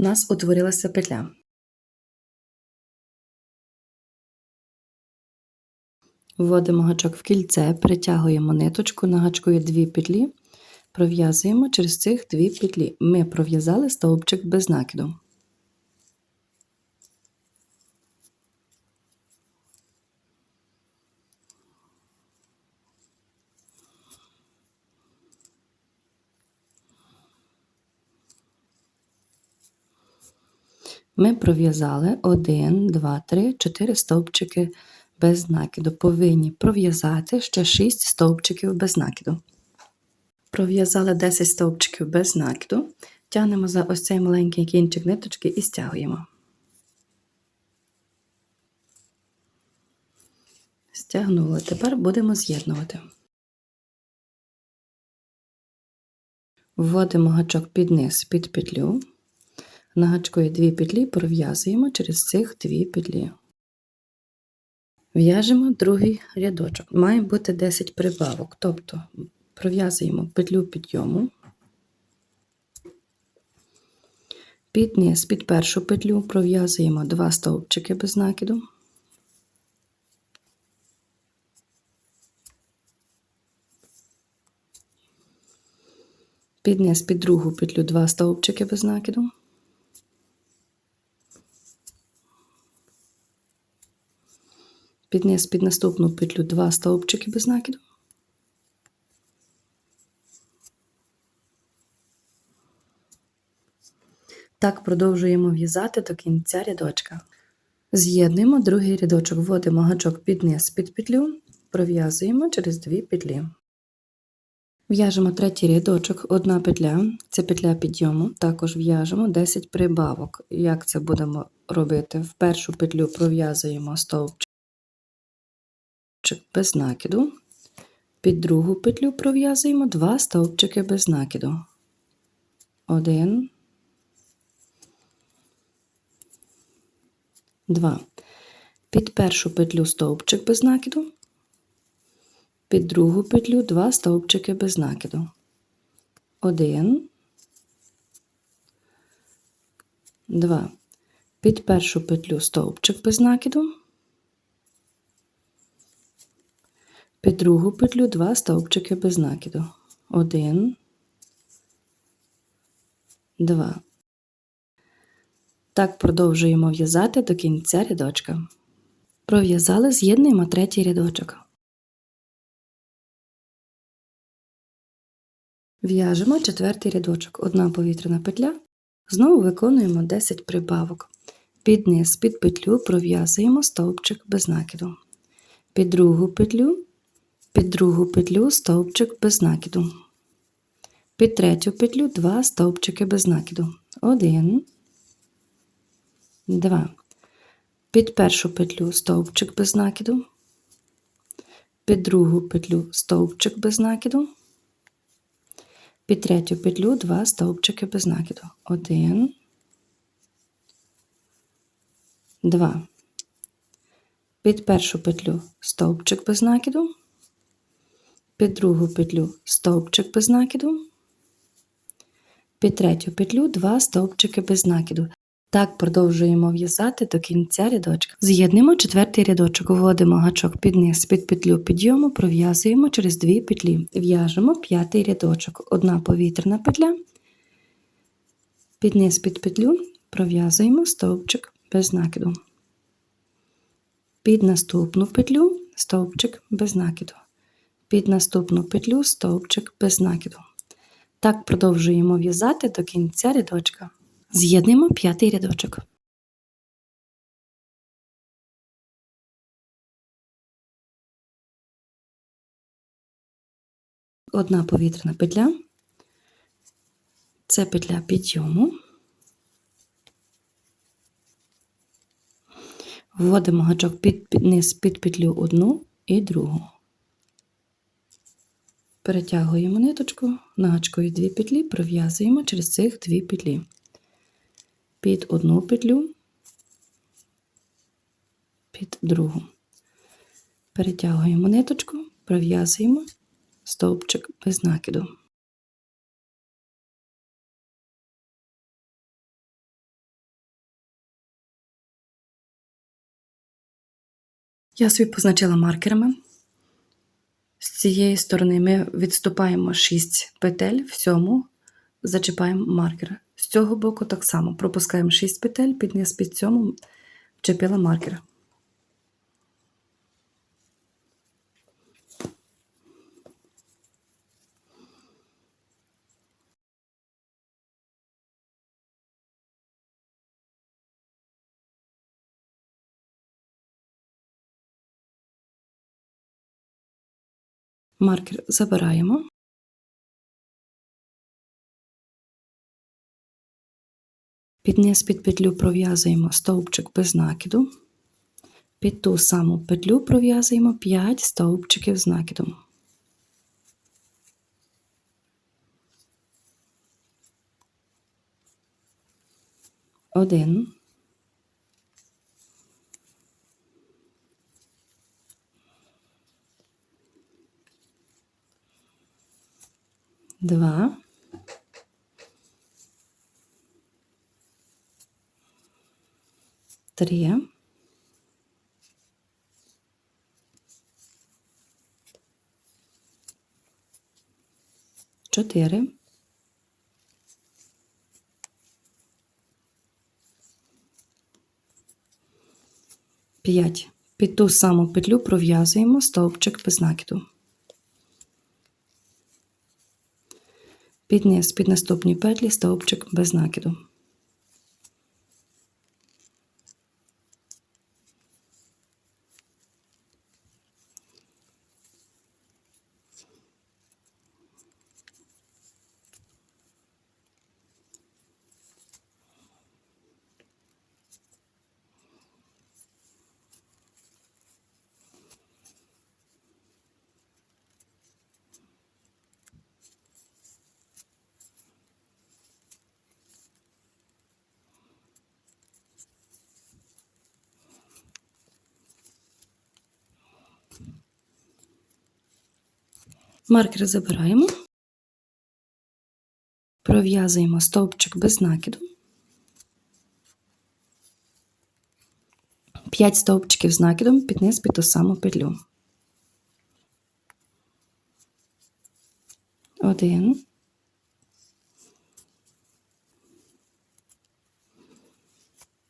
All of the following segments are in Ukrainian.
У нас утворилася петля. Вводимо гачок в кільце, притягуємо ниточку, на гачку є дві петлі, пров'язуємо через цих дві петлі. Ми пров'язали стовпчик без накиду. Ми пров'язали 1, 2, 3, 4 стовпчики без накиду. Повинні пров'язати ще 6 стовпчиків без накиду. Пров'язали 10 стовпчиків без накиду. Тягнемо за ось цей маленький кінчик ниточки і стягуємо. Стягнули. Тепер будемо з'єднувати. Вводимо гачок під низ під петлю. На гачку дві петлі, пров'язуємо через цих дві петлі. В'яжемо другий рядочок. Має бути 10 прибавок, тобто пров'язуємо петлю підйому, під низ, під першу петлю пров'язуємо два стовпчики без накиду. Під низ, під другу петлю два стовпчики без накиду. Під під наступну петлю два стовпчики без накиду. Так продовжуємо в'язати до кінця рядочка. З'єднуємо другий рядочок, вводимо гачок під низ під петлю, пров'язуємо через дві петлі. В'яжемо третій рядочок, одна петля, це петля підйому, також в'яжемо 10 прибавок. Як це будемо робити? В першу петлю пров'язуємо стовпчик без накиду. Під другу петлю пров'язуємо два стовпчики без накиду. Один, два. Під першу петлю стовпчик без накиду. Під другу петлю два стовпчики без накиду. Один, два. Під першу петлю стовпчик без накиду. Під другу петлю два стовпчики без накиду. Один, два. Так продовжуємо в'язати до кінця рядочка. Пров'язали, з'єднуємо третій рядочок. В'яжемо четвертий рядочок, одна повітряна петля. Знову виконуємо 10 прибавок. Під низ під петлю пров'язуємо стовпчик без накиду. Під другу петлю під другу петлю стовпчик без накиду. Під третю петлю два стовпчики без накиду. Один, два. Під першу петлю стовпчик без накиду. Під другу петлю стовпчик без накиду. Під третю петлю два стовпчики без накиду. Один, два. Під першу петлю стовпчик без накиду під другу петлю стовпчик без накиду, під третю петлю два стовпчики без накиду. Так продовжуємо в'язати до кінця рядочка. З'єднуємо четвертий рядочок, вводимо гачок під низ під петлю підйому, пров'язуємо через дві петлі. В'яжемо п'ятий рядочок, одна повітряна петля, під низ під петлю пров'язуємо стовпчик без накиду. Під наступну петлю стовпчик без накиду під наступну петлю стовпчик без накиду. Так продовжуємо в'язати до кінця рядочка. З'єднуємо п'ятий рядочок. Одна повітряна петля, це петля підйому. Вводимо гачок під, під низ під петлю одну і другу перетягуємо ниточку, начкою дві петлі, пров'язуємо через цих дві петлі. Під одну петлю, під другу. Перетягуємо ниточку, прив'язуємо стовпчик без накиду. Я собі позначила маркерами. З цієї сторони ми відступаємо 6 петель, в цьому зачіпаємо маркер. З цього боку так само пропускаємо 6 петель, під низ під цьому вчепила маркер. Маркер забираємо. Під низ під петлю пров'язуємо стовпчик без накиду. Під ту саму петлю пров'язуємо 5 стовпчиків з накидом. Один. Два. Три. Чотири. П'ять. Під ту саму петлю пров'язуємо стовпчик без накиду. Під низ, під наступні петлі стовпчик без накиду. Маркер забираємо, пров'язуємо стовпчик без накиду. 5 стовпчиків з накидом під низ під ту саму петлю. Один.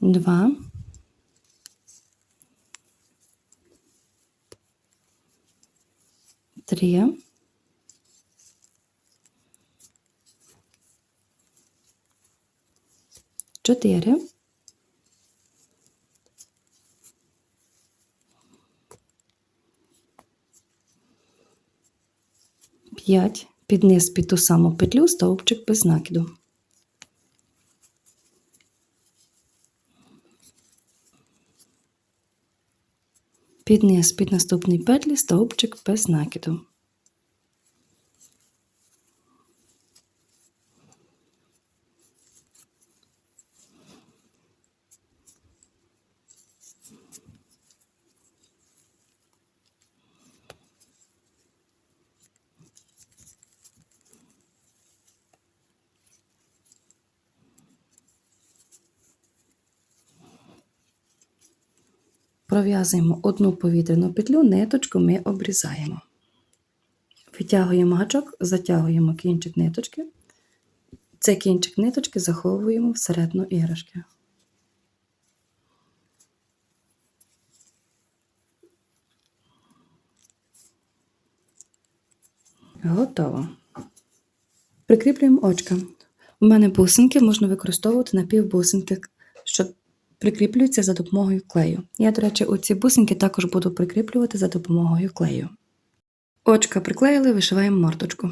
Два. Три. Чотири. П'ять. Під низ під ту саму петлю стовпчик без накиду. Під низ під наступний петлі стовпчик без накиду. Пров'язуємо одну повітряну петлю, ниточку ми обрізаємо. Витягуємо гачок, затягуємо кінчик ниточки. Цей кінчик ниточки заховуємо всередину іграшки. Готово. Прикріплюємо очка. У мене бусинки можна використовувати напівбусинки, що прикріплюються за допомогою клею. Я, до речі, оці бусинки також буду прикріплювати за допомогою клею. Очка приклеїли, вишиваємо морточку.